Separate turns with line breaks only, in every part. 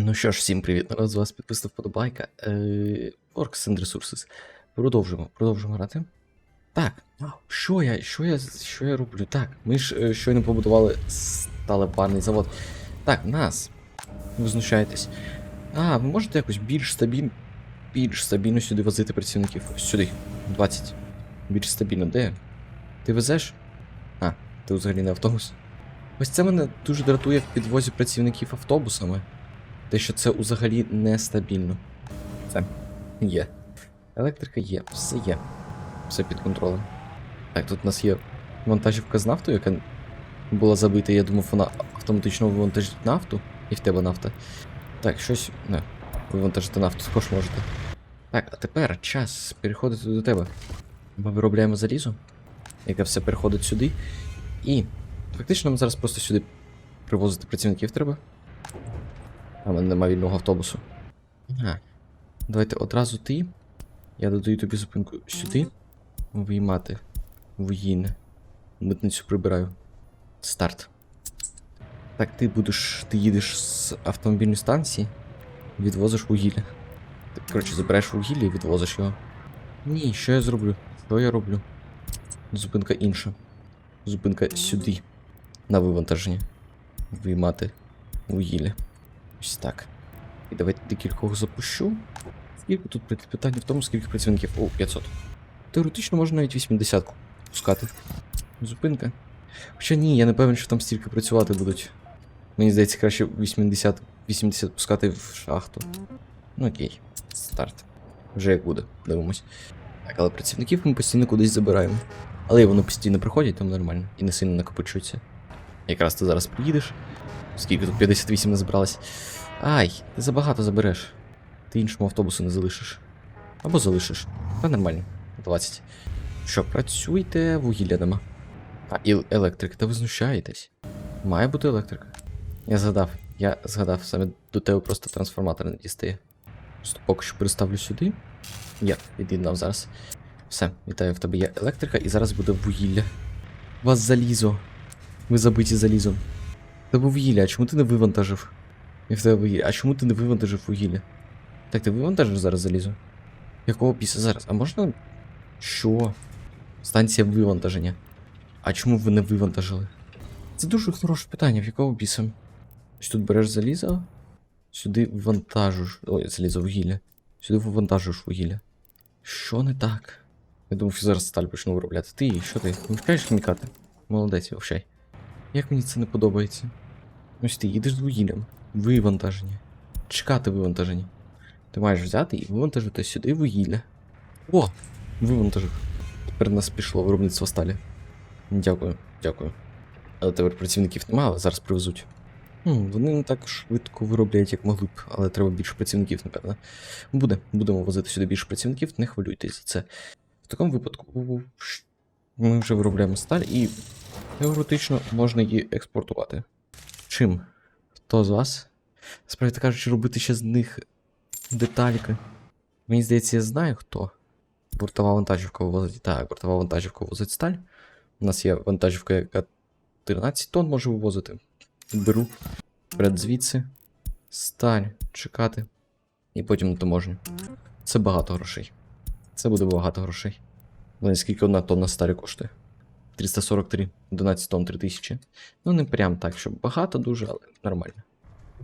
Ну що ж, всім привіт. Народ з вас підписав вподобайка. Е, Orcs and Resources. Продовжуємо, продовжуємо грати. Так, що я, що я, що я роблю? Так, ми ж е, щойно побудували сталеварний завод. Так, нас. Ви знущаєтесь. А, ви можете якось більш стабільно, більш стабільно сюди возити працівників? Сюди. 20. Більш стабільно. Де? Ти везеш? А, ти взагалі не автобус. Ось це мене дуже дратує в підвозі працівників автобусами. Те, що це взагалі нестабільно. Це є. Електрика є, все є. Все під контролем. Так, тут у нас є вантажівка з нафтою, яка була забита. Я думав, вона автоматично вивантажить нафту, і в тебе нафта. Так, щось. Не, вивантажити нафту також можете. Так, а тепер час переходити до тебе. Ми виробляємо залізо, яке все переходить сюди. І фактично нам зараз просто сюди привозити працівників треба. А в мене немає вільного автобусу. Ага. Давайте одразу ти. Я додаю тобі зупинку сюди. Виймати. Вугільне. Митницю прибираю. Старт. Так, ти будеш. Ти їдеш з автомобільної станції, відвозиш вугілля. Ти, коротше, забереш вугілля і відвозиш його. Ні, що я зроблю? Що я роблю? Зупинка інша. Зупинка сюди. На вивантаження. Виймати вугілля. Ось так. І давайте декількох запущу. Скільки тут питання в тому, скільки працівників? О, 500. Теоретично можна навіть 80 пускати. Зупинка. Хоча ні, я не певен, що там стільки працювати будуть. Мені здається, краще 80, 80 пускати в шахту. Ну окей, старт. Вже як буде, дивимось. Так, але працівників ми постійно кудись забираємо. Але вони постійно приходять, там нормально і не сильно накопичуються. Якраз ти зараз приїдеш. Скільки тут 58 назбиралось. Ай, ти забагато забереш. Ти іншому автобусу не залишиш. Або залишиш. Та нормально. 20. Що, працюйте, вугілля нема. А, і електрика, та ви знущаєтесь. Має бути електрика. Я згадав, я згадав, саме до тебе просто трансформатор не дістає. Просто поки що переставлю сюди. Я від'єднав зараз. Все, вітаю, в тебе є електрика, і зараз буде вугілля. У вас залізо. Ви забиті залізом. Тебе вугілля, а чому ти не вивантажив? І в тебе вугілля. А чому ти не вивантажив вугілля? Так, ти вивантажиш зараз залізо? Якого піса зараз? А можна. Що? Станція вивантаження. А чому ви не вивантажили? Це дуже хороше питання, в якого біса? Ось тут береш залізо, сюди вивантажуєш. Ой, залізо вугілля. Сюди вивантажуєш вугілля. Що не так? Я думав, що зараз сталь почну виробляти. Ти, що ти? Не втикаєш хімікати? Молодець, вовчай. Як мені це не подобається? Ось ти їдеш з вугіллям. Вивантаження. Чекати вивантаження. Ти маєш взяти і вивантажити сюди вугілля. О! Вивантажив. Тепер в нас пішло виробництво сталі. Дякую, дякую. Але тепер працівників немає, але зараз привезуть. Хм, вони не так швидко виробляють, як могли б, але треба більше працівників, напевно. Буде, будемо возити сюди більше працівників, не хвилюйтесь за це. В такому випадку ми вже виробляємо сталь і теоретично можна її експортувати. Чим? Хто з вас? Справді кажучи, робити ще з них детальки. Мені здається, я знаю хто. Бортова вантажівка вивозить. Так, бортова вантажівка вивозить сталь. У нас є вантажівка, яка 13 тонн може вивозити. Беру. Вперед звідси. Сталь, чекати. І потім на таможню. Це багато грошей. Це буде багато грошей. Але скільки одна тонна сталі коштує? 343, 11 тонн 3000. Ну, не прям так, щоб багато дуже, але нормально.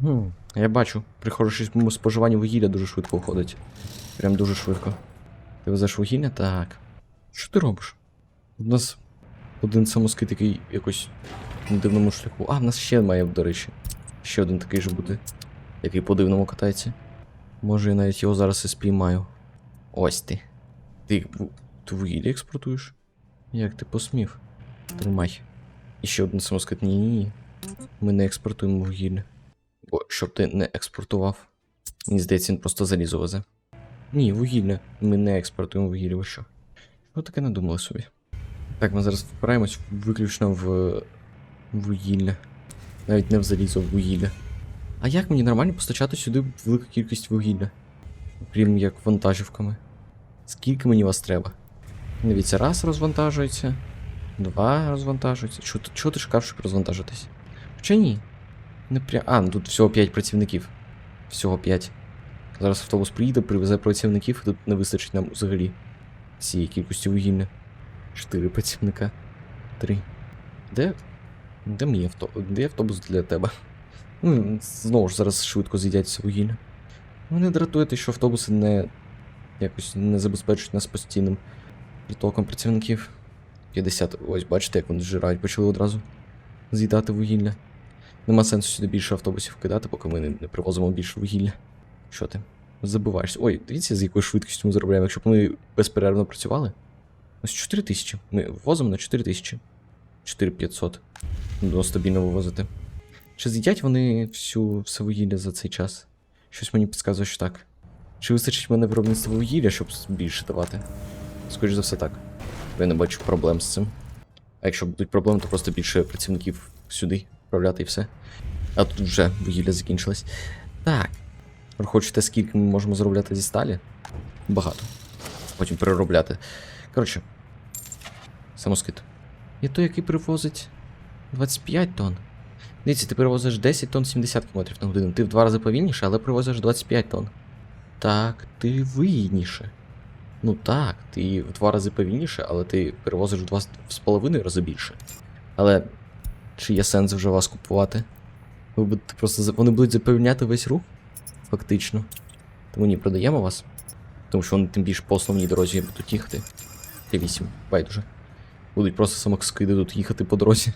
Гм, Я бачу, при хорошому споживанні вугілля дуже швидко входить. Прям дуже швидко. Ти везеш вугілля? Так. Що ти робиш? У нас один самоскид, який якось на дивному шляху. А, в нас ще має, до речі. Ще один такий же бути, який по дивному катається. Може, я навіть його зараз і спіймаю. Ось ти. Ти, ти вугілля експортуєш? Як ти посмів? Тримай. І ще один самоскид. Ні, ні, ні. Ми не експортуємо вугілля. Бо щоб ти не експортував. Мені здається, він просто залізо везе. Ні, вугілля. Ми не експортуємо вугілля, ви що? Що таке надумали собі? Так, ми зараз впираємось виключно в вугілля. Навіть не в залізо, в вугілля. А як мені нормально постачати сюди велику кількість вугілля? Крім як вантажівками. Скільки мені вас треба? Дивіться, раз розвантажується, два розвантажується. Чого, ти- шукав, щоб розвантажитись? Хоча ні. Не пря... А, ну тут всього 5 працівників. Всього 5. Зараз автобус приїде, привезе працівників, і тут не вистачить нам взагалі цієї кількості вугілля. 4 працівника. 3. Де. Де мій авто... Де автобус для тебе? Ну, знову ж зараз швидко з'їдять все вугілля. Мене дратує те, що автобуси не якось не забезпечують нас постійним притоком працівників. 50. Ось бачите, як вони зжирають, почали одразу з'їдати вугілля. Нема сенсу сюди більше автобусів кидати, поки ми не, не привозимо більше вугілля. Що ти? Забуваєшся. Ой, дивіться, з якою швидкістю ми заробляємо. Якщо б ми безперервно працювали. Ось 4 тисячі. Ми ввозимо на 4 тисячі. 4500. Ну, стабільно вивозити. Чи з'їдять вони всю все вугілля за цей час? Щось мені підказує, що так. Чи вистачить мене виробництво вугілля, щоб більше давати? Скоріше за все так. Я не бачу проблем з цим. А якщо будуть проблеми, то просто більше працівників сюди вправляти і все. А тут вже вугілля закінчилось. Так. Хочете, скільки ми можемо заробляти зі сталі? Багато. Потім переробляти. Коротше. Самоскид. Є той, який привозить 25 тонн. Дивіться, ти привозиш 10 тонн 70 км на годину. Ти в два рази повільніше, але привозиш 25 тонн. Так, ти вигідніше. Ну так, ти в два рази повільніше, але ти перевозиш в два з половиною рази більше. Але чи є сенс вже вас купувати? Ви будете просто вони будуть заповільняти весь рух? Фактично. Тому ні, продаємо вас. Тому що вони тим більше по основній дорозі будуть їхати. Т8, байдуже. Будуть просто самоскиди тут їхати по дорозі.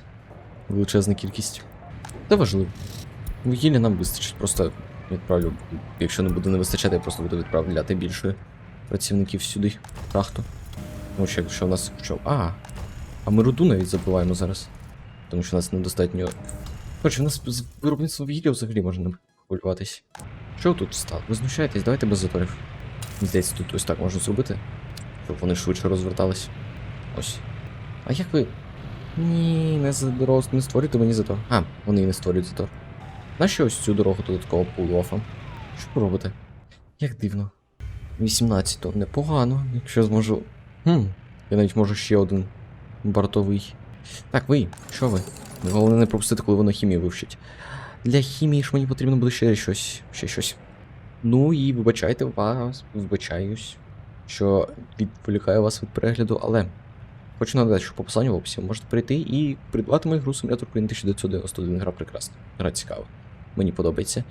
Величезна кількість. Та важливо. Вугілля нам вистачить, просто відправлю. Якщо не буде не вистачати, я просто буду відправляти більше працівників сюди, в шахту. Тому що якщо в нас в чому. А, а ми руду навіть забуваємо зараз. Тому що у нас недостатньо. Коротше, в нас з виробництвом вугілля взагалі можна хвилюватись. Що тут стало? Ви знущаєтесь, давайте без заторів. Здається, тут ось так можна зробити, щоб вони швидше розвертались. Ось. А як ви. Ні, не за не створюйте мені затор. А, вони і не створюють затор. Нащо ось цю дорогу додатково пулофом? Що ви робите? Як дивно. 18 тонн непогано, якщо зможу. Хм, я навіть можу ще один бортовий. Так, ви, що ви? Головне не пропустити, коли воно хімію вивчить. Для хімії ж мені потрібно буде ще щось. Ще щось. Ну і вибачайте вас, вибачаюсь, що відволікаю вас від перегляду, але хочу нагадати, що по посиланню в описі можете прийти і придбати мою гру симулятор Queen 1991. Гра прекрасна. Гра цікава. Мені подобається.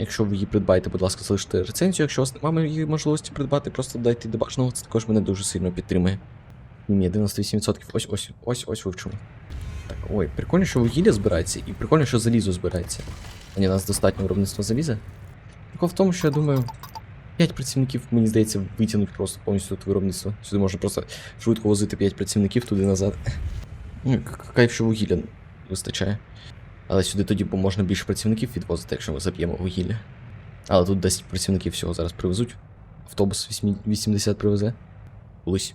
Якщо ви її придбаєте, будь ласка, залиште рецензію. Якщо у вас немає її можливості придбати, просто дайте дебажного, це також мене дуже сильно підтримує. Ні, 98%. Ось ось ось ось вивчимо. Так, ой, прикольно, що вугілля збирається, і прикольно, що залізо збирається. А ні, у нас достатньо виробництва заліза. Прикол в тому, що я думаю, 5 працівників, мені здається, витягнуть просто повністю тут виробництво. Сюди можна просто швидко возити 5 працівників туди назад. Ну, кайф, що вугілля вистачає. Але сюди тоді можна більше працівників відвозити, якщо ми заб'ємо вугілля. Але тут 10 працівників всього зараз привезуть. Автобус 80 привезе. Колись.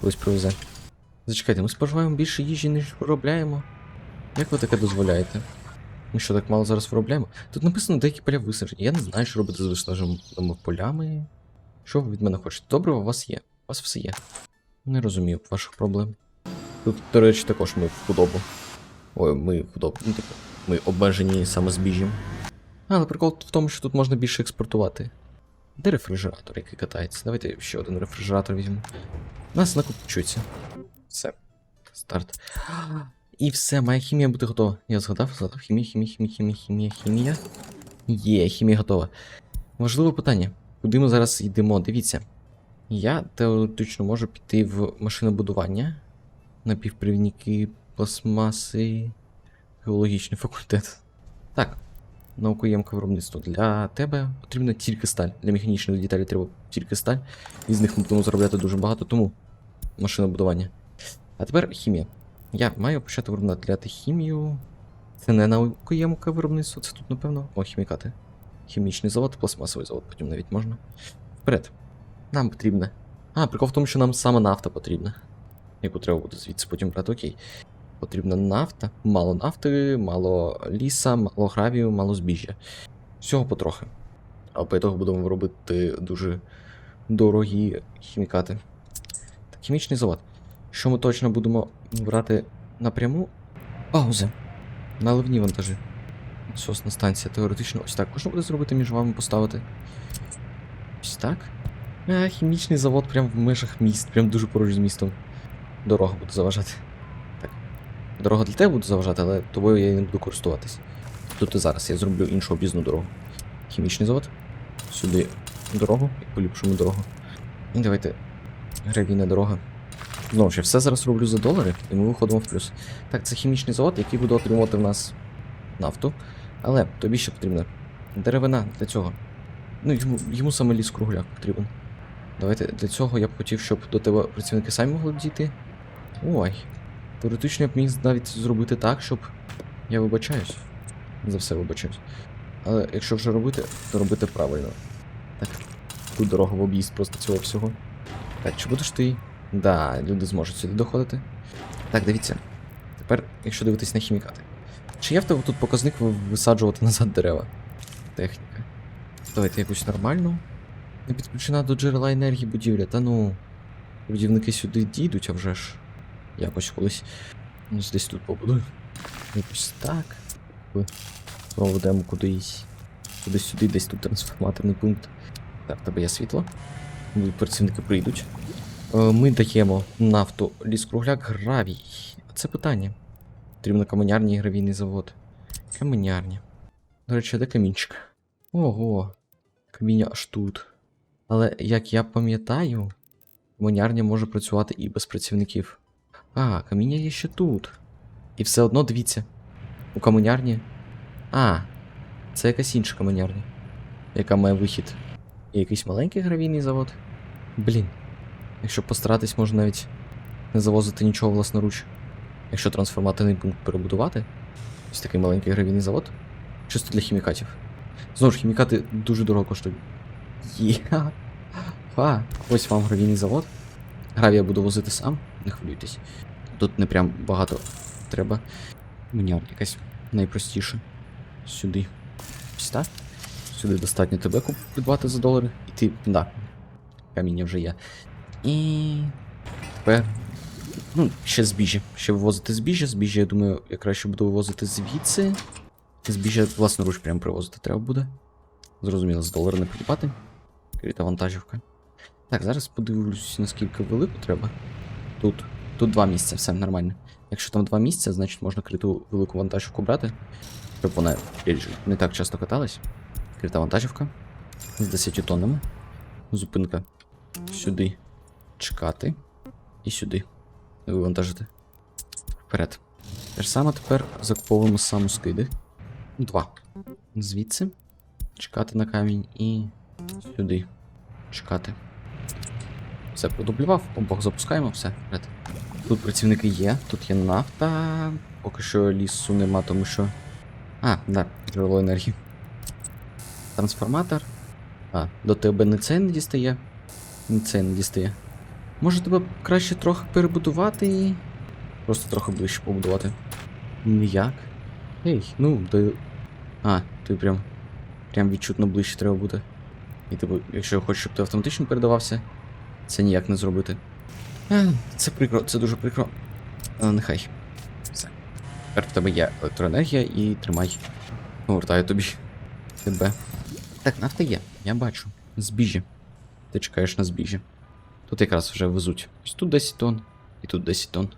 Колись привезе. Зачекайте, ми споживаємо більше їжі, ніж виробляємо. Як ви таке дозволяєте? Ми що, так мало зараз виробляємо? Тут написано деякі поля висаджені. Я не знаю, що робити з виснаженими полями. Що ви від мене хочете? Добре, у вас є. У вас все є. Не розумію ваших проблем. Тут, до речі, також ми в худобу. Ой, ми в. Ну, типу, ми обмежені саме збіжжям. Але прикол в тому, що тут можна більше експортувати. Де рефрижератор, який катається? Давайте ще один рефрижератор візьмемо. Нас накопичується. Все. Старт. І все, має хімія бути готова. Я згадав, згадав. Хімія, хімія, хімія, хімія, хімія, хімія. Є, хімія готова. Важливе питання. Куди ми зараз йдемо? Дивіться. Я теоретично можу піти в машинобудування. Напівпривідники, пластмаси, геологічний факультет. Так. Наукоємке виробництво. Для тебе потрібна тільки сталь. Для механічних деталей треба тільки сталь. І з них ми будемо заробляти дуже багато, тому машинобудування. А тепер хімія. Я маю почати виробляти хімію. Це не наукоємке виробництво, це тут, напевно. О, хімікати. Хімічний завод, пластмасовий завод, потім навіть можна. Вперед. Нам потрібне. А, прикол в тому, що нам саме нафта потрібна. Яку треба буде звідси потім брати, окей. Потрібна нафта, мало нафти, мало ліса, мало гравію, мало збіжжя. Всього потрохи. А по ітогу будемо робити дуже дорогі хімікати. Так, хімічний завод. Що ми точно будемо брати напряму? Пауза. Наливні вантажі. Сосна станція теоретично. Ось так можна буде зробити між вами поставити. Ось так. А, хімічний завод прям в межах міст, прям дуже поруч з містом. Дорога буде заважати. Дорога для тебе буде заважати, але тобою я не буду користуватись. Тут і зараз я зроблю іншу об'їзну дорогу. Хімічний завод. Сюди дорогу і поліпшимо дорогу. І давайте. Гравійна дорога. Знову ж все зараз роблю за долари, і ми виходимо в плюс. Так, це хімічний завод, який буде отримувати в нас нафту. Але тобі ще потрібна деревина для цього. Ну, йому, йому саме ліс кругляк потрібен. Давайте для цього я б хотів, щоб до тебе працівники самі могли дійти. Ой. Теоретично я б міг навіть зробити так, щоб. Я вибачаюсь. За все вибачаюсь. Але якщо вже робити, то робити правильно. Так. Тут дорога в об'їзд просто цього всього. Так, чи будеш ти? Да, люди зможуть сюди доходити. Так, дивіться. Тепер, якщо дивитись на хімікати. Чи є в тебе тут показник ви- висаджувати назад дерева? Техніка. Давайте якусь нормальну. Не підключена до джерела енергії будівля. Та ну. Будівники сюди дійдуть, а вже ж. Якось колись. Ну, десь тут побудую. Якось так. Проведемо кудись. Кудись сюди, десь тут трансформаторний пункт. Так, тебе є світло. Працівники прийдуть. Е, Ми даємо нафту ліс-кругляк гравій. Це питання. Потрібно каменярні і гравійний завод. Каменярні. До речі, де камінчик? Ого. Каміння аж тут. Але як я пам'ятаю, каменярня може працювати і без працівників. А, каміння є ще тут. І все одно дивіться. У каменярні. А, це якась інша каменярня. Яка має вихід. І якийсь маленький гравійний завод. Блін. Якщо постаратись, можна навіть не завозити нічого власноруч. Якщо трансформаторний пункт перебудувати, ось такий маленький гравійний завод. Чисто для хімікатів. Знову ж, хімікати дуже дорого коштують. Є. Ха, ось вам гравійний завод. Гравій я буду возити сам, не хвилюйтесь. Тут не прям багато треба. Мені якась найпростіше. Сюди. Ось. Сюди достатньо тебе куп- придбати за долари. І ти. Да. Каміння вже є. І. Тепер. Ну, ще збіжжя. Ще вивозити збіжжя. Збіжжя, я думаю, я краще буду вивозити звідси. Збіжжя власноруч прямо привозити треба буде. Зрозуміло, з долара не придбати. Крита вантажівка. Так, зараз подивлюсь, наскільки велику треба. Тут. Тут два місця, все нормально. Якщо там два місця, значить можна криту велику вантажівку брати. Щоб вона не так часто каталась. Крита вантажівка. З 10 тоннами. Зупинка. Сюди. Чекати. І сюди. Вивантажити. Вперед. Те ж саме тепер закуповуємо самоскиди. Два. Звідси. Чекати на камінь і. Сюди. Чекати. Все, продублював, помпах запускаємо, все, вперед. Тут працівники є, тут є нафта. Поки що лісу нема, тому що. А, да, джерело енергії. Трансформатор. А, до тебе не це не дістає. Не це не дістає. Може тебе краще трохи перебудувати і. Просто трохи ближче побудувати. Ніяк. Ей, ну, до. А, ти прям. Прям відчутно ближче треба бути. І типу, якщо хочу, щоб ти автоматично передавався, це ніяк не зробити. Це прикро, це дуже прикро. А, нехай. Все. Тепер в тебе є електроенергія і тримай. Повертаю тобі. Тебе. Так, нафта є, я бачу. Збіжжя. Ти чекаєш на збіжжя. Тут якраз вже везуть. Ось тут 10 тонн, і тут 10 тонн.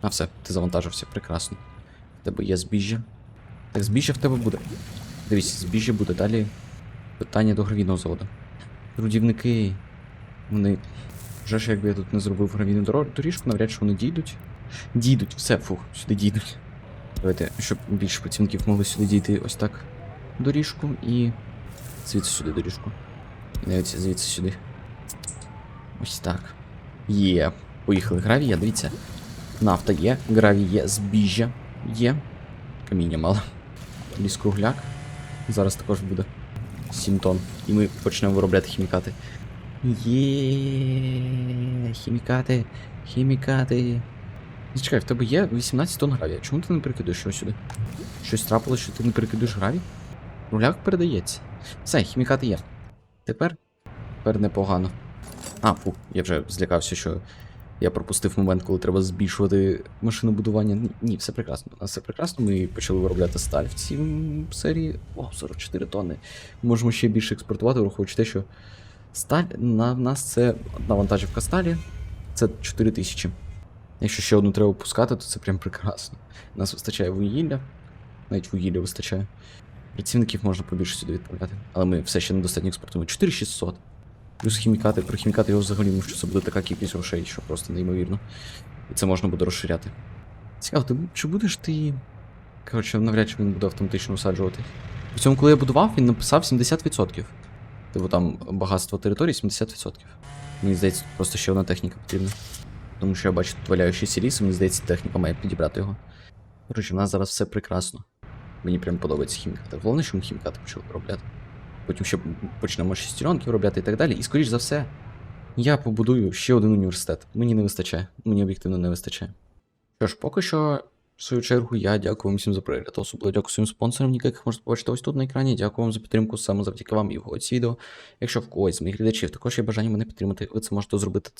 А все, ти завантажився, прекрасно. В тебе є збіжжя. Так, збіжжя в тебе буде. Дивись, збіжжя буде далі. Питання до гравійного заводу. Трудівники. Вони. Вже ж якби я тут не зробив гравійну доріжку, навряд чи вони дійдуть. Дійдуть, все, фух, сюди дійдуть. Давайте, щоб більше працівників могли сюди дійти ось так. Доріжку і. Звідси сюди доріжку. І навіть звідси сюди. Ось так. Є. Поїхали. Гравія, дивіться. Нафта є, гравій є, збіжжя є. Каміння мало. Ліс кругляк. Зараз також буде 7 тонн. І ми почнемо виробляти хімікати. Є хімікати, хімікати. Зачекай, в тебе є 18 тонн гравія. Чому ти не перекидуєш його сюди? Щось трапилось, що ти не перекидуєш гравій? Кругляк передається. Все, хімікати є. Тепер? Тепер непогано. А, фу, я вже злякався, що Я пропустив момент, коли треба збільшувати машинобудування. Ні, ні, все прекрасно. У нас все прекрасно. Ми почали виробляти сталь в цій серії. О, 44 тонни. Можемо ще більше експортувати, враховуючи те, що сталь на нас це одна вантажівка сталі. Це 4 тисячі. Якщо ще одну треба пускати, то це прям прекрасно. У нас вистачає вугілля, навіть вугілля вистачає. Працівників можна побільше сюди відправляти. Але ми все ще недостатньо експортуємо. 4600. Плюс хімікати, про хімікати його взагалі ну, що це буде така кількість грошей, що просто неймовірно. І це можна буде розширяти. Цікаво, ти, чи будеш ти. Коротше, навряд чи він буде автоматично усаджувати. При цьому, коли я будував, він написав 70%. Типу там багатство території 70%. Мені здається, тут просто ще одна техніка потрібна. Тому що я бачу тут валяючийся ліс, і мені здається, техніка має підібрати його. Коротше, в нас зараз все прекрасно. Мені прям подобається хімікати. Головне, що ми хімікати почали виробляти. Потім ще почнемо шестеренки виробляти і так далі. І скоріш за все, я побудую ще один університет. Мені не вистачає. Мені об'єктивно не вистачає. Що ж, поки що, в свою чергу, я дякую вам всім за перегляд. Особливо дякую своїм спонсорам, яких можете побачити ось тут на екрані. Дякую вам за підтримку саме завдяки вам і в ці відео. Якщо в когось з моїх глядачів також є бажання мене підтримати, ви це можете зробити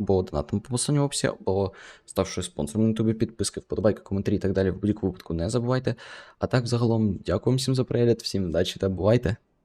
або донатом по посиланню в описі, або ставши спонсором на ютубі, підписки, вподобайки, коментарі і так далі. В будь-якому випадку не забувайте. А так, загалом, дякую всім за перегляд, всім удачі та бувайте!